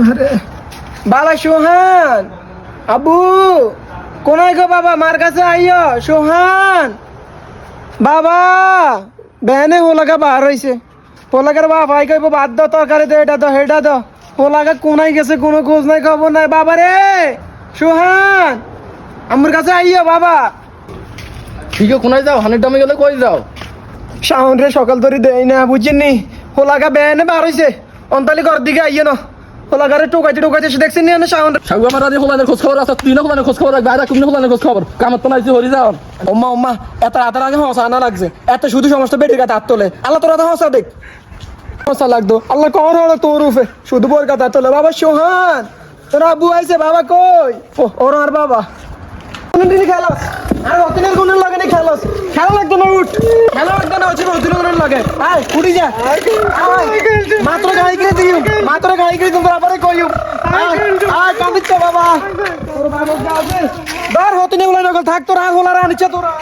আরে বাবা সোহান আবু কোনায় গো বাবা মার কাছে আইয় সোহান। বাবা বেনে হোলাকা বার হইছে। হোলাকার বাবা ভাই কইব বাদ দাও তরকারি দে এটা দাও হেটা দাও হোলাকা কোনায় গেছে কোনো খোঁজ নাই খবর নাই। বাবা রে সোহান আমার কাছে আইয় বাবা। ঠিক কোনায় যাও? হানির দামে গেলে কই যাও? শাওন রে সকাল ধরে দেয় না বুঝিনি। হোলাকা বেনে বার হইছে। অন্তালি ঘর দিকে আইয় না। হোলাকারে টোকাইতে টোকাইতে এসে দেখছেন না শাওন সাগু আমার আজ হোলানের খোঁজ খবর আছে তুই না হোলানের খোঁজ খবর রাখবে? আর তুমি হোলানের খোঁজ খবর। কামত তো নাইছি হরি যাও। ওম্মা ওম্মা এত রাতের আগে হসা আনা লাগছে। এত শুধু সমস্ত বেটির কাছে হাত তোলে। আল্লাহ তোর হাতে হসা দেখ। হসা লাগতো। আল্লাহ কর হলো তোর রূপে? শুধু বোর কাছে হাত তোলে। বাবা সোহান! তোর আব্বু আইছে বাবা কই? ওর আর বাবা। কোন দিনই খেলাস? আর অতিনের কোন লাগে নি খেলাস? খেলা লাগতো না উঠ। খেলা লাগতো না হচ্ছে অতিনের কোন লাগে। আয় উঠি যা। মাত্র গাই করে দিও মাত্র তোমরা আয় বাবা? তোর বাবা আছে। ধর হতে নেই থাক তোর আগ হলার তোরা